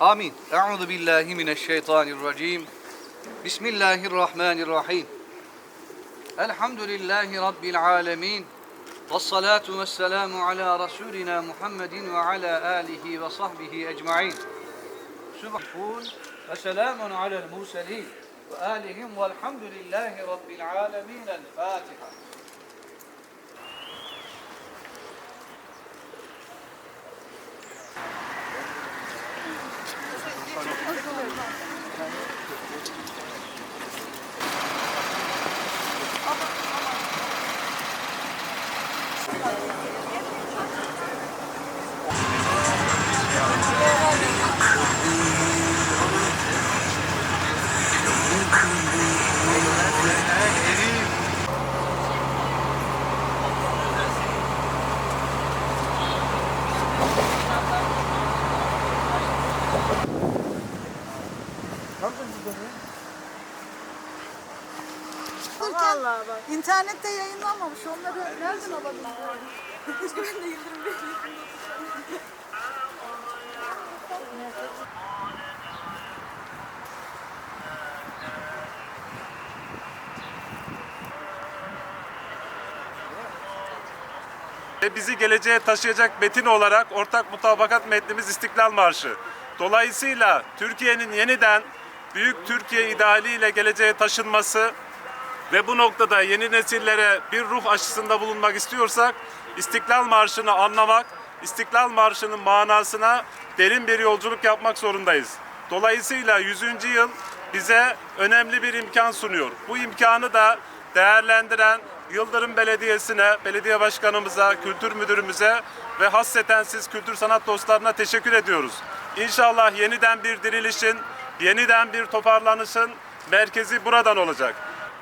Amin. Euzu billahi mineşşeytanirracim. Bismillahirrahmanirrahim. Elhamdülillahi rabbil alamin. Ves salatu vesselamu ala rasulina Muhammedin ve ala alihi ve sahbihi ecmaîn. Subhan ve selamun alel murselin ve alihim velhamdülillahi rabbil alamin. El Fatiha. Vallahi bak. İnternette yayınlanmamış. Onları nereden alabilirim? Ben de Yıldırım ve bizi geleceğe taşıyacak metin olarak ortak mutabakat metnimiz İstiklal Marşı. Dolayısıyla Türkiye'nin yeniden büyük Türkiye idealiyle geleceğe taşınması ve bu noktada yeni nesillere bir ruh aşısında bulunmak istiyorsak İstiklal Marşı'nı anlamak, İstiklal Marşı'nın manasına derin bir yolculuk yapmak zorundayız. Dolayısıyla 100. yıl bize önemli bir imkan sunuyor. Bu imkanı da değerlendiren Yıldırım Belediyesi'ne, belediye başkanımıza, kültür müdürümüze ve hasseten siz kültür sanat dostlarına teşekkür ediyoruz. İnşallah yeniden bir dirilişin, yeniden bir toparlanışın merkezi buradan olacak.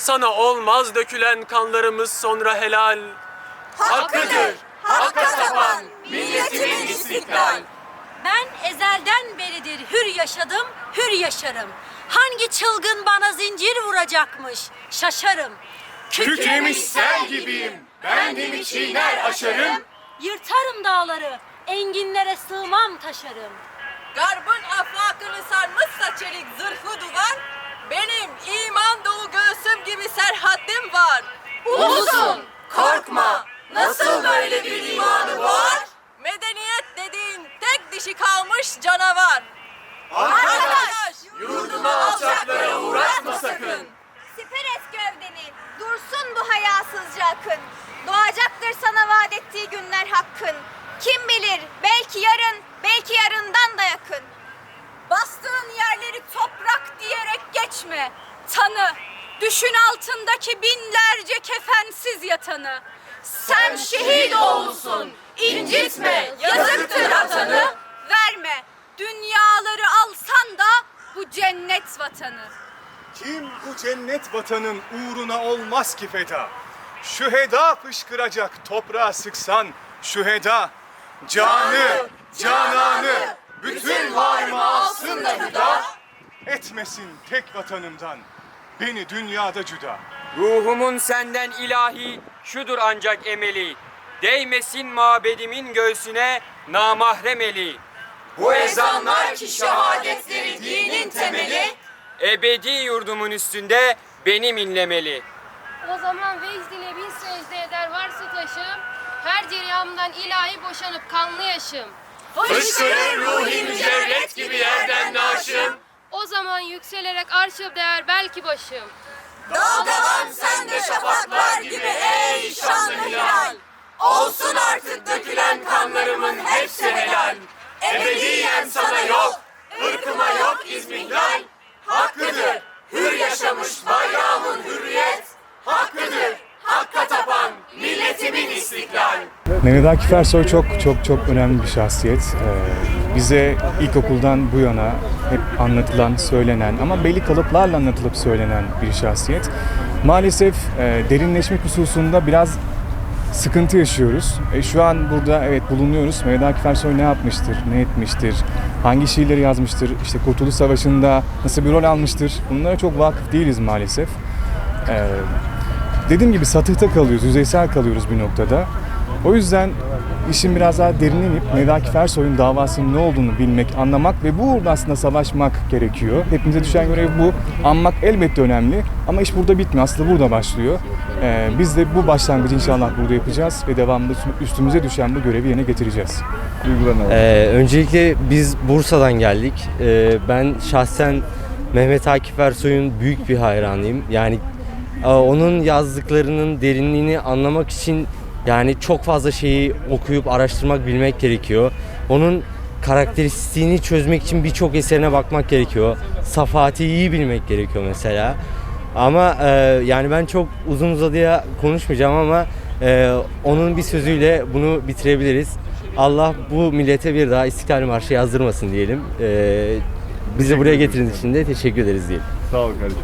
Sana olmaz dökülen kanlarımız sonra helal. Hakkıdır, hakka tapan milletimin istiklal. Ben ezelden beridir hür yaşadım, hür yaşarım. Hangi çılgın bana zincir vuracakmış, şaşarım. Kükremiş sel gibiyim, bendimi çiğner aşarım. Yırtarım dağları, enginlere sığmam taşarım. Garbın afakını sarmışsa çelik zırhı duvar. Benim iman dolu göğsüm gibi serhattim var. Ulusun, korkma, nasıl böyle bir imanı var? Medeniyet dediğin tek dişi kalmış canavar. Arkadaş, yurduma alçaklara uğratma sakın. Siperes gövdeni, dursun bu hayasızca akın. Doğacaktır sana vaat ettiği günler hakkın. Kim bilir, belki yarın, belki yarından da yakın. Bastığın yerleri toprak diyerek geçme. Tanı, düşün altındaki binlerce kefensiz yatanı. Sen şehit olsun, incitme, yazıktır atanı. Verme, dünyaları alsan da bu cennet vatanı. Kim bu cennet vatanın uğruna olmaz ki feda? Şüheda fışkıracak toprağa sıksan şüheda. Canı, cananı, bütün varımı alsın da hüda. Etmesin tek vatanımdan, beni dünyada cüda. Ruhumun senden ilahi şudur ancak emeli. Değmesin mabedimin göğsüne namahrem eli. Bu ezanlar ki şehadetleri dinin temeli. Ebedi yurdumun üstünde benim inlemeli. O zaman vecd ile bin secde eder varsa taşım, her ceryamdan ilahi boşanıp kanlı yaşım. Fışkırır ruhi mücerret gibi yerden naşım. O zaman yükselerek arşa değer belki başım. Dalgalan sen de şafaklar gibi ey şanlı hilal. Olsun artık dökülen kanlarımın hepsi helal. Ebediyen sana yok, ırkıma yok izmihlal. Hakkıdır, hür yaşamış bayrağımın hürriyet. Hakkıdır, hakka tapan milletimin istiklal. Mehmet Akif Ersoy çok çok çok önemli bir şahsiyet. Ee, bize ilkokuldan bu yana hep anlatılan, söylenen ama belli kalıplarla anlatılıp söylenen bir şahsiyet. Maalesef e, derinleşmek hususunda biraz sıkıntı yaşıyoruz. E, şu an burada evet bulunuyoruz. Mehmet Akif Ersoy ne yapmıştır, ne etmiştir, hangi şiirleri yazmıştır, işte Kurtuluş Savaşı'nda nasıl bir rol almıştır bunlara çok vakıf değiliz maalesef. E, dediğim gibi satıhta kalıyoruz, yüzeysel kalıyoruz bir noktada. O yüzden işin biraz daha derine inip Mehmet Akif Ersoy'un davasının ne olduğunu bilmek, anlamak ve bu uğurda aslında savaşmak gerekiyor. Hepimize düşen görev bu. Anmak elbette önemli ama iş burada bitmiyor. Aslında burada başlıyor. Ee, biz de bu başlangıcı inşallah burada yapacağız ve devamında üstümüze düşen bu görevi yerine getireceğiz. Ee, öncelikle biz Bursa'dan geldik. Ee, ben şahsen Mehmet Akif Ersoy'un büyük bir hayranıyım. Yani onun yazdıklarının derinliğini anlamak için yani çok fazla şeyi okuyup araştırmak, bilmek gerekiyor. Onun karakteristiğini çözmek için birçok eserine bakmak gerekiyor. Safati iyi bilmek gerekiyor mesela. Ama e, yani ben çok uzun uzadıya konuşmayacağım ama e, onun bir sözüyle bunu bitirebiliriz. Allah bu millete bir daha İstiklal Marşı yazdırmasın diyelim. E, bizi buraya getirdiğiniz için de teşekkür ederiz diyelim. Sağ ol kardeşim.